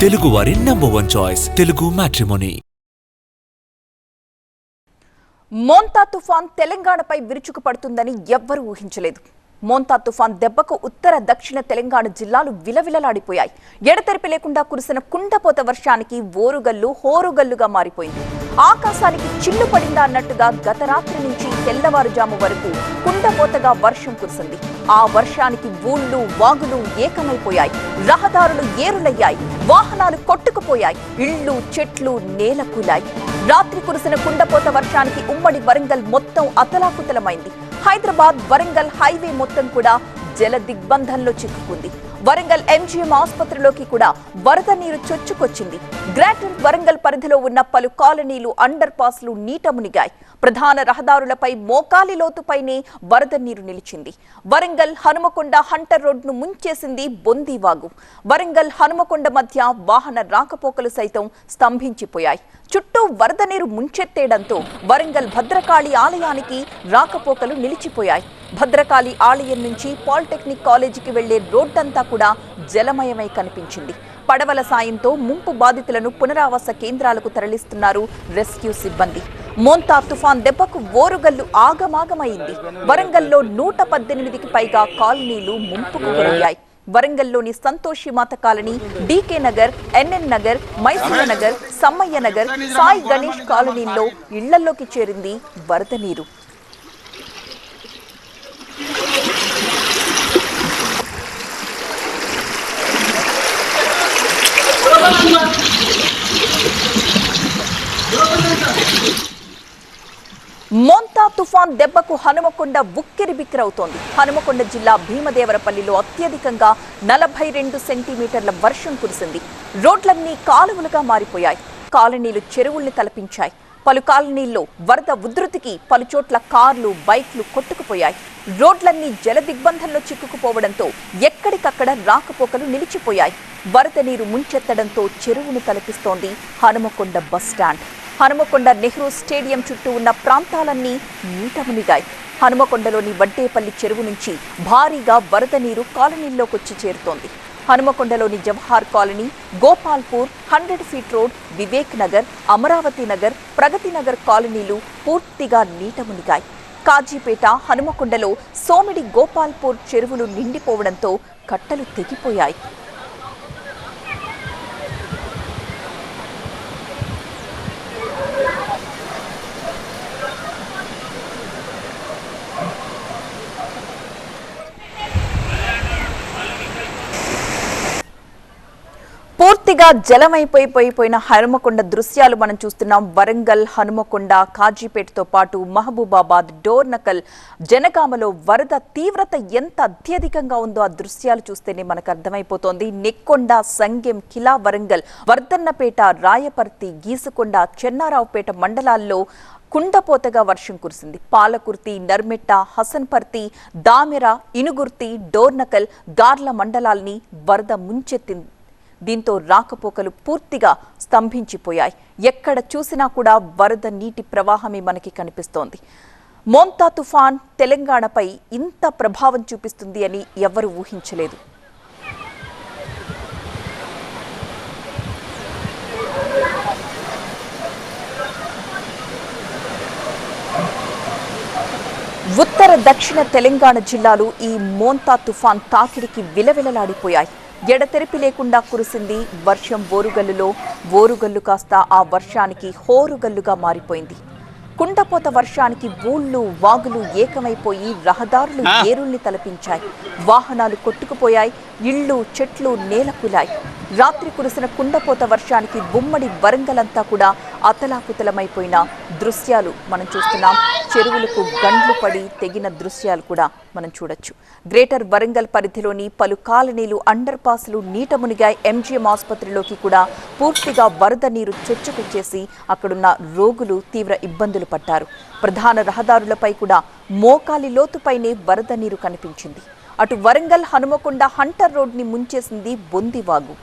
తెలుగువారి number one choice Telugu matrimony Montha తుఫాన్ తెలంగాణపై విరుచుకుపడుతుందని ఎవ్వరూ ఊహించలేదు. మోంతా తుఫాన్ దెబ్బకు ఉత్తర దక్షిణ తెలంగాణ జిల్లాలు విలవిలలాడిపోయాయి. ఎడతెరిపి లేకుండా కురిసిన కుండపోత వర్షానికి ఓరుగల్లు హోరుగల్లుగా మారిపోయింది. ఆకాశానికి చిల్లు పడిందా అన్నట్టుగా గత రాత్రి నుంచి తెల్లవారుజాము వరకు కుండపోతగా వర్షం కురిసింది. ఆ వర్షానికి ఊళ్ళు వాగులు ఏకమైపోయాయి. రహదారులు ఏరులయ్యాయి. వాహనాలు కొట్టుకుపోయాయి. ఇళ్ళు చెట్లు నేలకూలాయి రాత్రి కురిసిన కుండపోత వర్షానికి ఉమ్మడి వరంగల్ మొత్తం అతలాకుతలమైంది. హైదరాబాద్ వరంగల్ హైవే మొత్తం కూడా జల దిగ్బంధంలో చిక్కుకుంది. వరంగల్ ఎంజీఎం ఆసుపత్రిలోకి కూడా వరద నీరు చొచ్చుకొచ్చింది. గ్రేటర్ వరంగల్ పరిధిలో ఉన్న పలు కాలనీలు అండర్ పాస్లు నీట మునిగాయి. ప్రధాన రహదారులపై మోకాలి లోతుపైనే వరద నీరు నిలిచింది. వరంగల్ హనుమకొండ హంటర్ రోడ్ను ముంచేసింది బొందివాగు. వరంగల్ హనుమకొండ మధ్య వాహన రాకపోకలు సైతం స్తంభించిపోయాయి. చుట్టూ వరద నీరు ముంచెత్తేయడంతో వరంగల్ భద్రకాళి ఆలయానికి రాకపోకలు నిలిచిపోయాయి. భద్రకాళి ఆలయం నుంచి పాలిటెక్నిక్ కాలేజీకి వెళ్ళే రోడ్డంతా కూడా జలమయమై కనిపించింది. పడవల సాయంతో ముంపు బాధితులను పునరావాస కేంద్రాలకు తరలిస్తున్నారు రెస్క్యూ సిబ్బంది. మోంతా తుఫాన్ దెబ్బకు ఓరుగల్లు ఆగమాగమైంది. వరంగల్లో నూట పద్దెనిమిదికి పైగా కాలనీలు ముంపుకు గురయ్యాయి. వరంగల్లోని Santoshi Mata colony DK Nagar NN Nagar Maisura Nagar Sammaiah Nagar Sai Ganesh కాలనీల్లో ఇళ్ళలోకి చేరింది వరద నీరు. మోంతా తుఫాన్ దెబ్బకు హనుమకొండ ఉక్కిరి బిక్కిరవుతోంది. హనుమకొండ జిల్లా భీమదేవరపల్లిలో అత్యధికంగా నలభై రెండు సెంటీమీటర్ల వర్షం కురిసింది. రోడ్లన్నీ కాలువలుగా మారిపోయాయి. కాలనీలు చెరువుల్ని తలపించాయి. పలు కాలనీల్లో వరద ఉధృతికి పలుచోట్ల కార్లు బైక్లు కొట్టుకుపోయాయి. రోడ్లన్నీ జల దిగ్బంధంలో చిక్కుకుపోవడంతో ఎక్కడికక్కడ రాకపోకలు నిలిచిపోయాయి. వరద నీరు ముంచెత్తడంతో చెరువును తలపిస్తోంది Hanamkonda bus stand Hanamkonda Nehru stadium చుట్టూ ఉన్న ప్రాంతాలన్నీ నీట మునిగాయి హనుమకొండలోని వడ్డేపల్లి చెరువు నుంచి భారీగా వరద నీరు కాలనీల్లోకొచ్చి చేరుతోంది. హనుమకొండలోని Jawahar colony Gopalpur hundred feet road Vivek Nagar Amaravati Nagar Pragati Nagar కాలనీలు పూర్తిగా నీట మునిగాయి కాజీపేట హనుమకొండలో సోమిడి గోపాల్పూర్ చెరువులు నిండిపోవడంతో కట్టలు తెగిపోయాయి. పూర్తిగా జలమైపోయిపోయిపోయిన హనుమకొండ దృశ్యాలు మనం చూస్తున్నాం. వరంగల్ హనుమకొండ కాజీపేటతో పాటు మహబూబాబాద్ డోర్నకల్ జనగామలో వరద తీవ్రత ఎంత అత్యధికంగా ఉందో ఆ దృశ్యాలు చూస్తేనే మనకు అర్థమైపోతోంది. నెక్కొండ సంగెం కిలా వరంగల్ వర్ధన్నపేట రాయపర్తి గీసుకొండ చెన్నారావుపేట మండలాల్లో కుండపోతగా వర్షం కురిసింది. పాలకుర్తి నర్మెట్ట హసన్పర్తి దామెర ఇనుగుర్తి డోర్నకల్ గార్ల మండలాల్ని వరద ముంచెత్తింది. దీంతో రాకపోకలు పూర్తిగా స్తంభించిపోయాయి. ఎక్కడ చూసినా కూడా వరద నీటి ప్రవాహమే మనకి కనిపిస్తోంది. మోంతా తుఫాన్ తెలంగాణపై ఇంత ప్రభావం చూపిస్తుంది అని ఎవరు ఊహించలేదు. ఉత్తర దక్షిణ తెలంగాణ జిల్లాలు ఈ మోంతా తుఫాన్ తాకిడికి విలవిలలాడిపోయాయి. ఎడతెరిపి లేకుండా కురిసింది వర్షం ఓరుగల్లులో ఓరుగల్లు కాస్త ఆ వర్షానికి హోరుగల్లుగా మారిపోయింది. కుండపోత వర్షానికి ఊళ్ళు వాగులు ఏకమైపోయి రహదారులు ఏరుల్ని తలపించాయి. వాహనాలు కొట్టుకుపోయాయి. ఇళ్ళు చెట్లు నేలకులాయి. రాత్రి కురిసిన కుండపోత వర్షానికి ఉమ్మడి వరంగలంతా కూడా అతలాకుతలమైపోయిన దృశ్యాలు మనం చూస్తున్నాం. చెరువులకు గండ్లు పడి తెగిన దృశ్యాలు కూడా మనం చూడొచ్చు. గ్రేటర్ వరంగల్ పరిధిలోని పలు కాలనీలు అండర్ పాస్లు నీట మునిగాయి. ఎంజీఎం ఆసుపత్రిలోకి కూడా పూర్తిగా వరద నీరు చొచ్చుకొచ్చేసి అక్కడున్న రోగులు తీవ్ర ఇబ్బందులు పడ్డారు. ప్రధాన రహదారులపై కూడా మోకాలి లోతుపైనే వరద నీరు కనిపించింది. అటు వరంగల్ హనుమకొండ హంటర్ రోడ్ని ముంచేసింది బొందివాగు.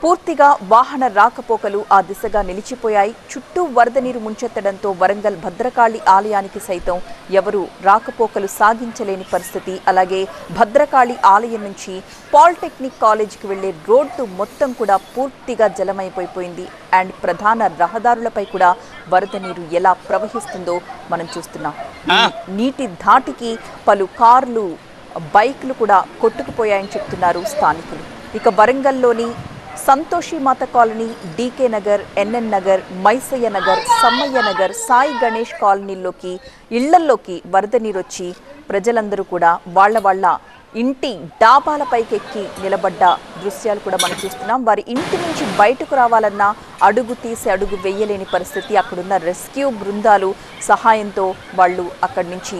పూర్తిగా వాహన రాకపోకలు ఆ దిశగా నిలిచిపోయాయి. చుట్టూ వరద నీరు ముంచెత్తడంతో వరంగల్ భద్రకాళి ఆలయానికి సైతం ఎవరు రాకపోకలు సాగించలేని పరిస్థితి. అలాగే భద్రకాళి ఆలయం నుంచి పాలిటెక్నిక్ కాలేజీకి వెళ్ళే రోడ్డు మొత్తం కూడా పూర్తిగా జలమైపోయిపోయింది అండ్ ప్రధాన రహదారులపై కూడా వరద నీరు ఎలా ప్రవహిస్తుందో మనం చూస్తున్నాం. నీటి ధాటికి పలు కార్లు బైక్లు కూడా కొట్టుకుపోయాయని చెప్తున్నారు స్థానికులు. ఇక వరంగల్లోని Santoshi Mata colony DK Nagar NN Nagar Maisaiah Nagar Sammaiah Nagar Sai Ganesh కాలనీల్లోకి ఇళ్ళల్లోకి వరద నీరొచ్చి ప్రజలందరూ కూడా వాళ్ళ వాళ్ళ ఇంటి డాబాలపైకెక్కి నిలబడ్డ దృశ్యాలు కూడా మనం చూస్తున్నాం. వారి ఇంటి నుంచి బయటకు రావాలన్నా అడుగు తీసి అడుగు వేయలేని పరిస్థితి. అక్కడున్న రెస్క్యూ బృందాలు సహాయంతో వాళ్ళు అక్కడి నుంచి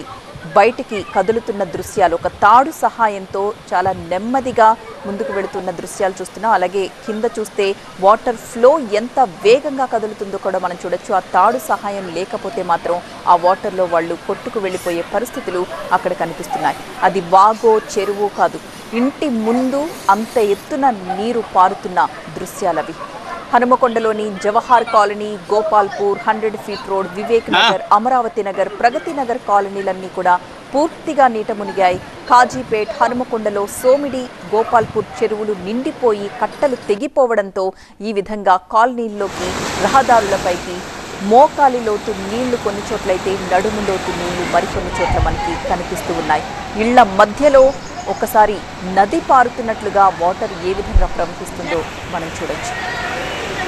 బయటికి కదులుతున్న దృశ్యాలు ఒక తాడు సహాయంతో చాలా నెమ్మదిగా ముందుకు వెళుతున్న దృశ్యాలు చూస్తున్నాం. అలాగే కింద చూస్తే వాటర్ ఫ్లో ఎంత వేగంగా కదులుతుందో కూడా మనం చూడొచ్చు. ఆ తాడు సహాయం లేకపోతే మాత్రం ఆ వాటర్లో వాళ్ళు కొట్టుకు వెళ్ళిపోయే పరిస్థితులు అక్కడ కనిపిస్తున్నాయి. అది వాగో చెరువు కాదు. ఇంటి ముందు అంత ఎత్తున నీరు పారుతున్న దృశ్యాలవి. హనుమకొండలోని Jawahar colony Gopalpur hundred feet road Vivek Nagar Amaravati Nagar Pragati Nagar కాలనీలన్నీ కూడా పూర్తిగా నీట మునిగాయి. కాజీపేట్ హనుమకొండలో సోమిడి గోపాల్పూర్ చెరువులు నిండిపోయి కట్టలు తెగిపోవడంతో ఈ విధంగా కాలనీల్లోకి రహదారులపైకి మోకాలి లోతు నీళ్ళు కొన్ని చోట్లయితే నడుము లోతు నీళ్ళు మరికొన్ని చోట్ల మనకి కనిపిస్తూ ఉన్నాయి. ఇళ్ళ మధ్యలో ఒకసారి నది పారుతున్నట్లుగా వాటర్ ఏ విధంగా ప్రవహిస్తుందో మనం చూడొచ్చు.